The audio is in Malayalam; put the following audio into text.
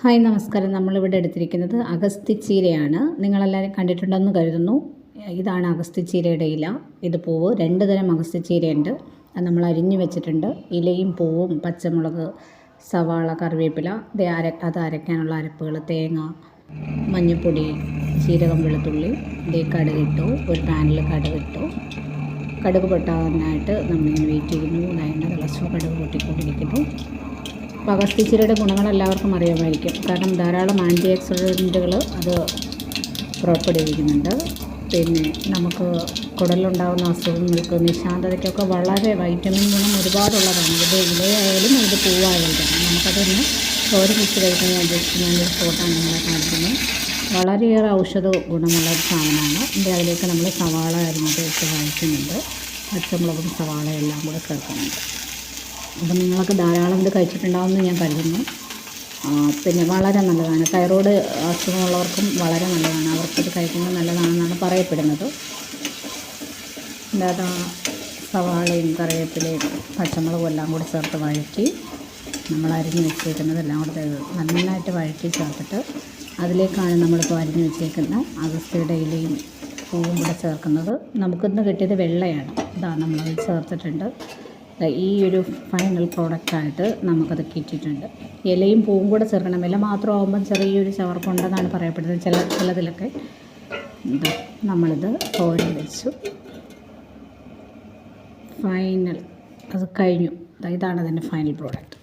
ഹായ് നമസ്കാരം. നമ്മളിവിടെ എടുത്തിരിക്കുന്നത് അഗസ്തിച്ചീരയാണ് നിങ്ങളെല്ലാവരും കണ്ടിട്ടുണ്ടെന്ന് കരുതുന്നു. ഇതാണ് അഗസ്തിച്ചീരയുടെ ഇല. ഇത് പൂവ്. രണ്ട് തരം അഗസ്തിച്ചീരയുണ്ട് അത് നമ്മൾ അരിഞ്ഞു വെച്ചിട്ടുണ്ട്. ഇലയും പൂവും പച്ചമുളക് സവാള കറിവേപ്പില. ഇത് അര അത് അരയ്ക്കാനുള്ള അരപ്പുകൾ തേങ്ങ മഞ്ഞൾപ്പൊടി ജീരകം വെളുത്തുള്ളി. ഇതേ കടുകിട്ടു ഒരു പാനിൽ കടുകിട്ടു കടുക് പൊട്ടാനായിട്ട് നമ്മളിങ്ങനെ വെയിറ്റ് ചെയ്യുന്നു. അതിന്റെ തിളച്ചോ കടുക് പൊട്ടിക്കൊണ്ടിരിക്കുന്നു. അപ്പോൾ അഗസ്ത്യച്ചീരയുടെ ഗുണങ്ങൾ എല്ലാവർക്കും അറിയാമായിരിക്കും. കാരണം ധാരാളം ആന്റി ഓക്സിഡന്റുകൾ അത് പുറപ്പെടുവിക്കുന്നുണ്ട്. പിന്നെ നമുക്ക് കുടലിലുണ്ടാകുന്ന അസുഖങ്ങൾക്ക് നിശാന്തതയ്ക്കൊക്കെ വളരെ വൈറ്റമിൻ ഗുണം ഒരുപാടുള്ളതാണ്. ഇത് ഇലയായാലും ഇത് പൂവായാലും തന്നെ. നമുക്കതൊന്ന് തോരൻ വെച്ച് കഴിക്കുന്ന ഞാനൊരു ഫോട്ടാണ് നിങ്ങളെ കാണിക്കുന്നത് വളരെയേറെ ഔഷധ ഗുണമുള്ള ഒരു സാധനമാണ്. ഇതിന്റെ അതിലേക്ക് നമ്മൾ സവാള അരിഞ്ഞിട്ട് വെച്ച് വഴറ്റുന്നുണ്ട്. പച്ചമുളകും സവാളയെല്ലാം കൂടെ ചേർക്കുന്നുണ്ട്. അപ്പം നിങ്ങളൊക്കെ ധാരാളം ഇത് കഴിച്ചിട്ടുണ്ടാവുമെന്ന് ഞാൻ കരുതുന്നു. പിന്നെ വളരെ നല്ലതാണ്. തൈറോയ്ഡ് അസുഖമുള്ളവർക്കും വളരെ നല്ലതാണ്. അവർക്കിത് കഴിക്കുന്നത് നല്ലതാണെന്നാണ് പറയപ്പെടുന്നത്. എന്താ സവാളയും കറിവേപ്പിലയും പച്ചമുളകും എല്ലാം കൂടി ചേർത്ത് വഴറ്റി നമ്മൾ അരിഞ്ഞ് വെച്ചേക്കുന്നത് എല്ലാം കൂടെ നന്നായിട്ട് വഴറ്റി ചേർത്തിട്ട് അതിലേക്കാണ് നമ്മളിപ്പോൾ അരിഞ്ഞ് വെച്ചേക്കുന്ന അഗസ്തിയുടെ ഇലയും പൂവും കൂടെ ചേർക്കുന്നത്. നമുക്കിന്ന് കിട്ടിയത് വെള്ളയാണ്. ഇതാണ് നമ്മളത് ചേർത്തിട്ടുണ്ട്. ഈ ഒരു ഫൈനൽ പ്രോഡക്റ്റായിട്ട് നമുക്കത് കിട്ടിയിട്ടുണ്ട്. ഇലയും പൂവും കൂടെ ചേർക്കണം. ഇല മാത്രമാകുമ്പം ചെറിയൊരു ചവർക്കുണ്ടെന്നാണ് പറയപ്പെടുന്നത് ചില ചിലതിലൊക്കെ. നമ്മളിത് തോരൻ വെച്ചു. ഫൈനൽ അത് കഴിഞ്ഞു. ഇതാണ് അതിന്റെ ഫൈനൽ പ്രോഡക്റ്റ്